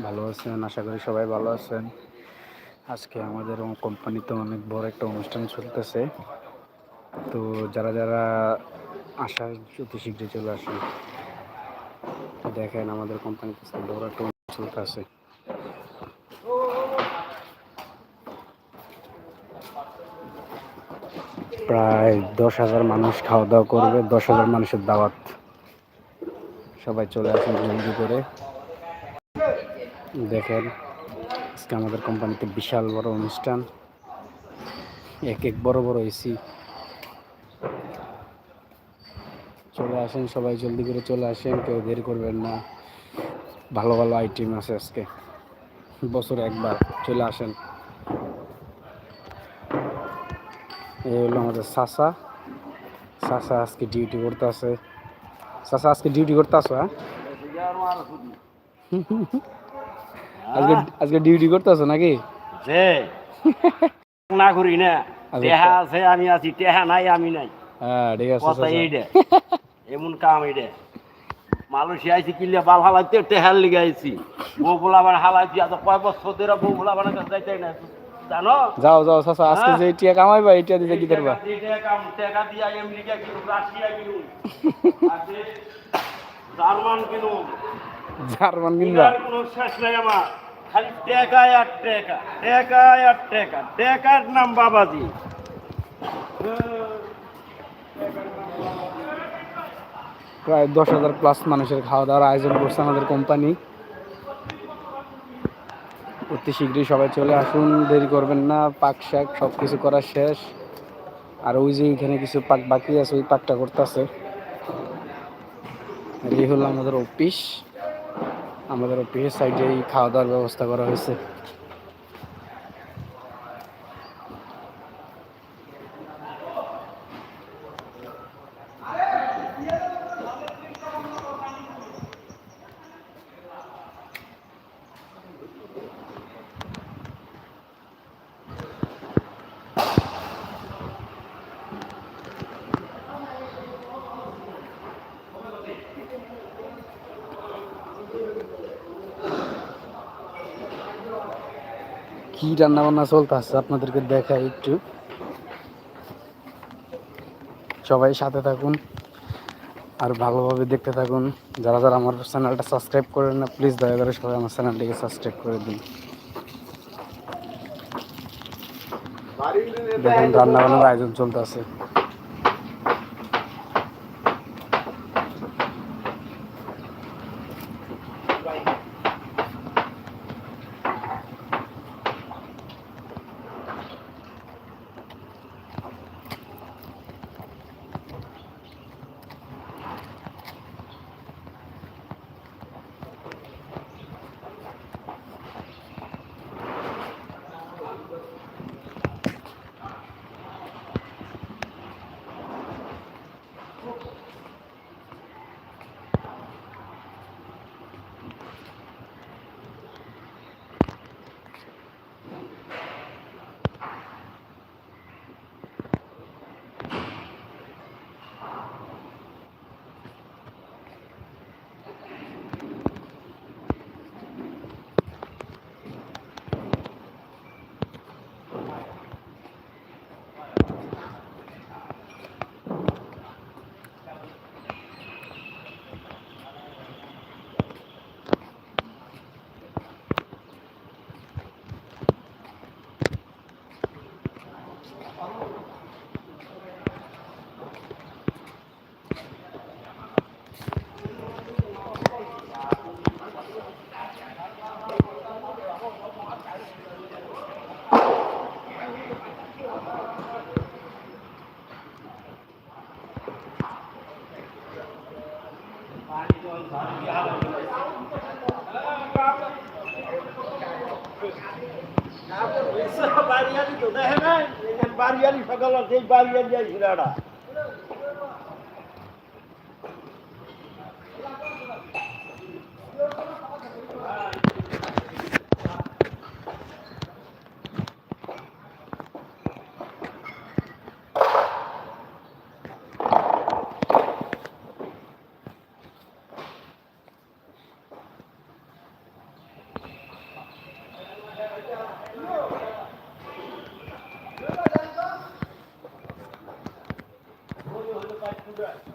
ভালো আছেন? আশা করি সবাই ভালো আছেন। আজকে আমাদের কোম্পানিতে অনেক বড় একটা অনুষ্ঠান চলতেছে। তো যারা যারা আসার অতি শীঘ্রই চলে আসেন। দেখেন আমাদের কোম্পানিতে বড় একটা অনুষ্ঠান চলতেছে। প্রায় দশ হাজার মানুষ খাওয়া দাওয়া করবে, দশ হাজার মানুষের দাওয়াত। সবাই চলে আসেন জলদি করে। দেখেন, আজকে আমাদের কোম্পানিতে বিশাল বড় অনুষ্ঠান। এক এক বড় বড় এসি চলে আসেন সবাই, জলদি করে চলে আসেন, কেউ দেরি করবেন না। ভালো ভালো আইটেম আছে আজকে। বছরে একবার চলে আসেন। এই হলো আমাদের সাসা। সাসা আজকে ডিউটি করতে আছে সাসা, আজকে ডিউটি করতে আসো হ্যাঁ? আজকে আজকে ডিউটি করতে নাকি? যে না করি না। আচ্ছা, টেহা আছে আমি আছি। টেহা নাই আমি নাই। হ্যাঁ ঠিক আছে কথা চাচা। এইডে। এমন কাম এইডে। মালয়েশিয়া আইছি কিলে বাল হালাইতে টেহার লিগে আইছি। বউ বলাবার হালাইছি এত কয় বছর ধরে বউ বলাবার কাছে যাইতে না জানো? যাও যাও আজকে হ্যাঁ। যে টিয়া কামাইবা এই টিয়া দিতে কি করবা? টাকা- এই টাকা দিয়া আমেরিকা কিনু রাশিয়া কিনু যে জার্মান কিনু জার্মান কিনবা কোনো শেষ নাই আমার। খালি টেকায় আর টেকা টেকায় আর টেকা টেকার নাম বাবাজি। প্রায় দশ হাজার প্লাস মানুষের খাওয়া দাওয়ার আয়োজন করছে আমাদের কোম্পানি অতি শীঘ্রই সবাই চলে আসুন দেরি করবেন না পাক শাক সব কিছু করা শেষ। আর ওই যে এখানে কিছু পাক বাকি আছে ওই পাকটা করতেছে। এই হলো আমাদের অফিস আমাদের অফিসের সাইডে এই খাওয়া দাওয়ার ব্যবস্থা করা হয়েছে। কি রান্না বান্না চলতেছে আপনাদেরকে দেখাই একটু। সবাই সাথে থাকুন আর ভালোভাবে দেখতে থাকুন। যারা যারা আমার চ্যানেলটা সাবস্ক্রাইব করেন না প্লিজ দয়া করে সবাই আমার চ্যানেলটিকে সাবস্ক্রাইব করে দিন। দেখেন রান্না বান্নার আয়োজন চলতেছে। બારિયાની તો દે ને બારિયાની સગલ થઈ બારિયાની જાય હિરાડા Good.